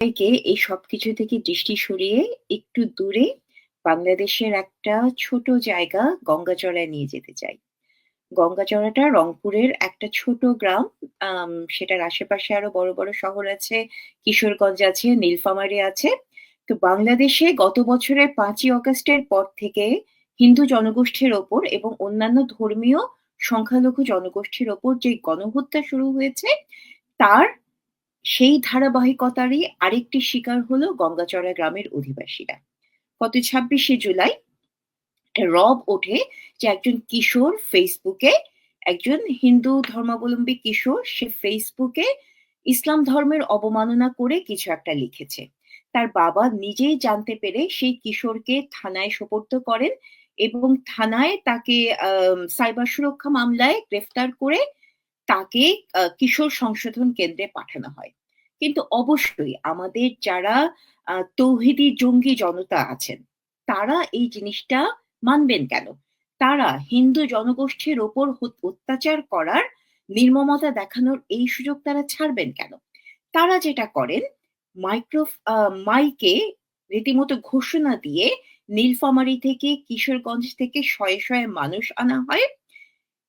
সবাইকে এই সবকিছু থেকে দৃষ্টি সরিয়ে একটু দূরে বাংলাদেশের একটা ছোট জায়গা গঙ্গাচড়ায় নিয়ে যেতে চাই। গঙ্গাচড়াটা রংপুরের একটা ছোট গ্রাম। সেটার আশেপাশে আরও বড়, বড় শহর আছে। কিশোরগঞ্জ আছে, নীলফামারী আছে। তো বাংলাদেশে গত বছরের পাঁচই অগাস্টের পর থেকে হিন্দু জনগোষ্ঠীর ওপর এবং অন্যান্য ধর্মীয় সংখ্যালঘু জনগোষ্ঠীর ওপর যে গণহত্যা শুরু হয়েছে, তার সেই ধারাবাহিকতারই আরেকটি শিকার হলো গঙ্গাচড়া গ্রামের অধিবাসীরা। গত ২৬শে জুলাই রব ওঠে যে একজন কিশোর ফেসবুকে একজন হিন্দু ধর্মাবলম্বী কিশোর, সে ফেসবুকে ইসলাম ধর্মের অবমাননা করে কিছু একটা লিখেছে। তার বাবা নিজেই জানতে পেরে সেই কিশোরকে থানায় সোপর্দ করেন এবং থানায় তাকে সাইবার সুরক্ষা মামলায় গ্রেফতার করে তাকে কিশোর সংশোধন কেন্দ্রে পাঠানো হয়। কিন্তু অবশ্যই আমাদের যারা তৌহিদি জঙ্গি জনতা আছেন, তারা এই জিনিসটা মানবেন কেন? তারা হিন্দু জনগোষ্ঠীর ওপর অত্যাচার করার নির্মমতা দেখানোর এই সুযোগ তারা ছাড়বেন কেন? তারা যেটা করেন মাইক্রো মাইকে রীতিমতো ঘোষণা দিয়ে নীলফামারী থেকে কিশোরগঞ্জ থেকে শয়ে, শয়ে মানুষ আনা হয়।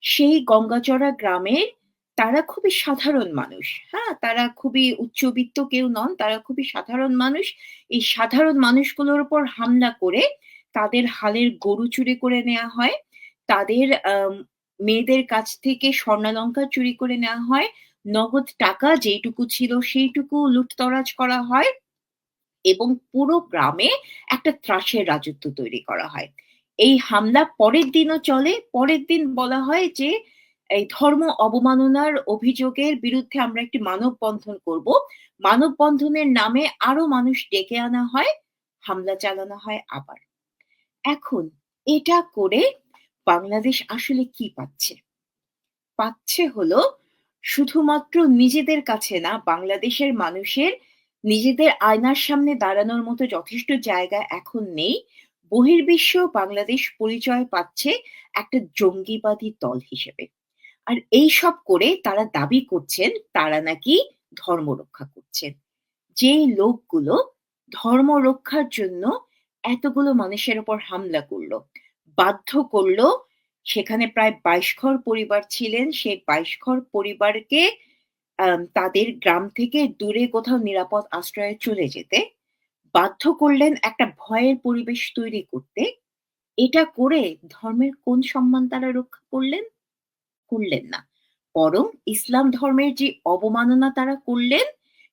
সেই গঙ্গাচড়া গ্রামের তারা খুবই সাধারণ মানুষ। হ্যাঁ? তারা খুবই উচ্চবিত্ত কেউ নন। তারা খুবই সাধারণ মানুষ। এই সাধারণ মানুষগুলোর উপর হামলা করে তাদের হালের গরু চুরি করে নেওয়া হয়। তাদের মেয়েদের কাছ থেকে স্বর্ণালঙ্কার চুরি করে নেওয়া হয়। নগদ টাকা যেইটুকু ছিল সেইটুকু লুটতরাজ করা হয়। এবং পুরো গ্রামে একটা ত্রাসের রাজত্ব তৈরি করা হয়। এই হামলা পরের দিনও চলে। পরের দিন বলা হয় যে এই ধর্ম অবমাননার অভিযোগের বিরুদ্ধে আমরা একটি মানববন্ধন করব। মানববন্ধনের নামে আরও মানুষ ডেকে আনা হয়, হামলা চালানো হয় আবার। এখন এটা করে বাংলাদেশ আসলে কি পাচ্ছে? পাচ্ছে হলো শুধুমাত্র নিজেদের কাছে না, বাংলাদেশের মানুষের নিজেদের আয়নার সামনে দাঁড়ানোর মতো যথেষ্ট জায়গা এখন নেই। বহির্বিশ্ব বাংলাদেশ পরিচয় পাচ্ছে একটা জঙ্গিবাদী দল হিসেবে। আর এইসব করে তারা দাবি করছেন, তারা নাকি ধর্ম রক্ষা করছেন। যেই লোকগুলো ধর্ম রক্ষার জন্য এতগুলো মানুষের উপর হামলা করল, বাধ্য করল, সেখানে প্রায় ২২ ঘর পরিবার ছিলেন। সেই ২২ ঘর পরিবারকে তাদের গ্রাম থেকে দূরে কোথাও নিরাপদ আশ্রয়ে চলে যেতে। বাধ্য করলেন একটা ভয়ের পরিবেশ তৈরি করতে। এটা করে ধর্মের কোন সম্মান তারা রক্ষা করলেন? করলেন না। বরং ইসলাম ধর্মের যে অবমাননা তারা করলেন,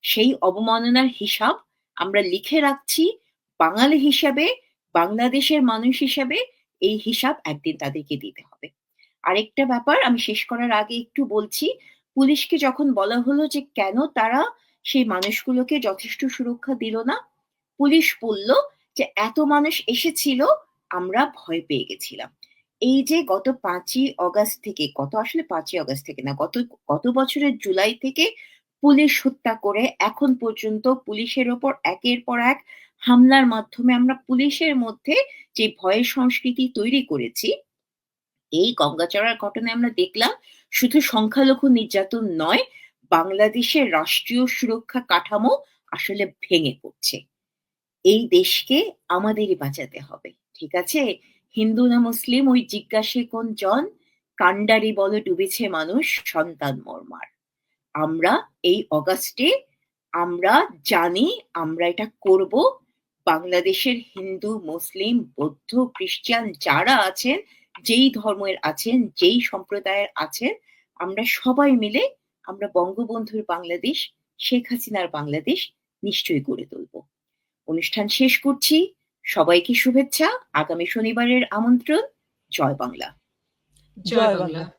সেই অবমাননার হিসাব আমরা লিখে রাখছি। বাঙালি হিসাবে, বাংলাদেশের মানুষ হিসাবে এই হিসাব একদিন তাদেরকে দিতে হবে। আরেকটা ব্যাপার আমি শেষ করার আগে একটু বলছি, পুলিশকে যখন বলা হলো যে কেন তারা সেই মানুষগুলোকে যথেষ্ট সুরক্ষা দিল না? পুলিশ বলল যে এত মানুষ এসেছিল, আমরা ভয় পেয়ে গেছিলাম। এই যে গত পাঁচই অগাস্ট থেকে, গত আসলে পাঁচই অগাস্ট থেকে না, গত গত বছরের জুলাই থেকে পুলিশ হত্যা করে এখন পর্যন্ত পুলিশের ওপর একের পর এক হামলার মাধ্যমে আমরা পুলিশের মধ্যে যে ভয়ের সংস্কৃতি তৈরি করেছি, এই গঙ্গাচড়ার ঘটনায় আমরা দেখলাম শুধু সংখ্যালঘু নির্যাতন নয়, বাংলাদেশের রাষ্ট্রীয় সুরক্ষা কাঠামো আসলে ভেঙে পড়ছে। এই দেশকে আমাদেরই বাঁচাতে হবে। ঠিক আছে? হিন্দু না মুসলিম ওই জিজ্ঞাসে কোন জন, কান্ডারি বলে ডুবেছে মানুষ সন্তান মর্মার আমরা এই অগাস্টে আমরা জানি আমরা এটা করব। বাংলাদেশের হিন্দু, মুসলিম, বৌদ্ধ, খ্রিস্টান যারা আছেন, যেই ধর্মের আছেন, যেই সম্প্রদায়ের আছেন, আমরা সবাই মিলে আমরা বঙ্গবন্ধুর বাংলাদেশ, শেখ হাসিনার বাংলাদেশ নিশ্চয়ই গড়ে তুলব। অনুষ্ঠান শেষ করছি। সবাইকে শুভেচ্ছা। আগামী শনিবারের আমন্ত্রণ। জয় বাংলা। জয় বাংলা।